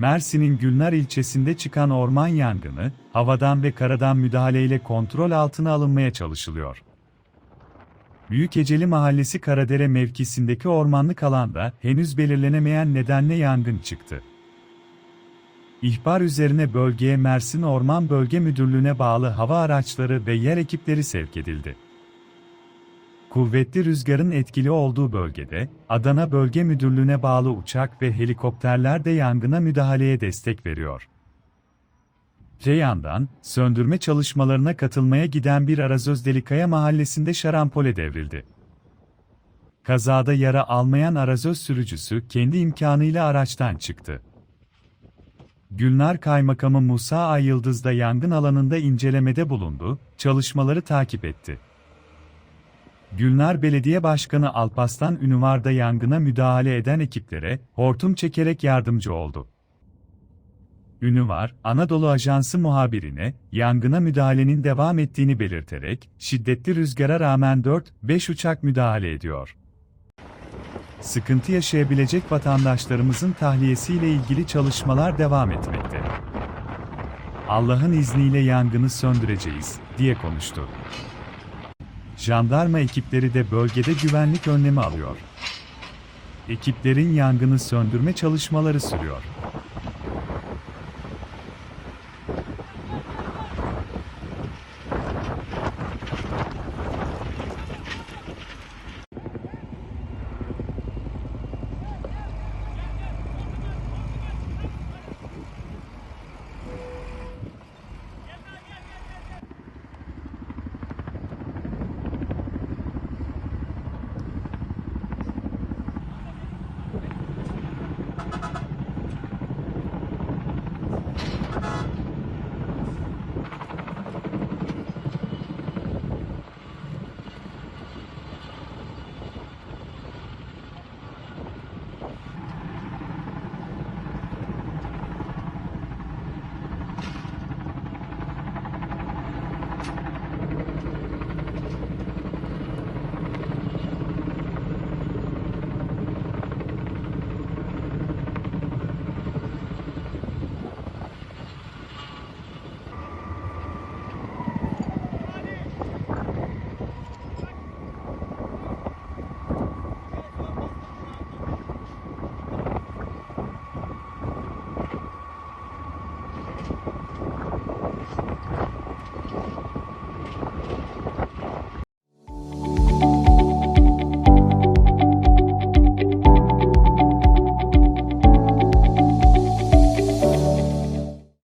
Mersin'in Gülnar ilçesinde çıkan orman yangını, havadan ve karadan müdahaleyle kontrol altına alınmaya çalışılıyor. Büyükeceli Mahallesi Karadere mevkisindeki ormanlık alanda henüz belirlenemeyen nedenle yangın çıktı. İhbar üzerine bölgeye Mersin Orman Bölge Müdürlüğü'ne bağlı hava araçları ve yer ekipleri sevk edildi. Kuvvetli rüzgarın etkili olduğu bölgede, Adana Bölge Müdürlüğü'ne bağlı uçak ve helikopterler de yangına müdahaleye destek veriyor. Öte yandan, söndürme çalışmalarına katılmaya giden bir Arazöz Delikaya mahallesinde şarampole devrildi. Kazada yara almayan Arazöz sürücüsü kendi imkanıyla araçtan çıktı. Gülnar Kaymakamı Musa Ayyıldız da yangın alanında incelemede bulundu, çalışmaları takip etti. Gülnar Belediye Başkanı Alpaslan Ünüvar'da yangına müdahale eden ekiplere hortum çekerek yardımcı oldu. Ünüvar, Anadolu Ajansı muhabirine, yangına müdahalenin devam ettiğini belirterek, şiddetli rüzgara rağmen 4-5 uçak müdahale ediyor. Sıkıntı yaşayabilecek vatandaşlarımızın tahliyesiyle ilgili çalışmalar devam etmekte. Allah'ın izniyle yangını söndüreceğiz, diye konuştu. Jandarma ekipleri de bölgede güvenlik önlemi alıyor. Ekiplerin yangını söndürme çalışmaları sürüyor.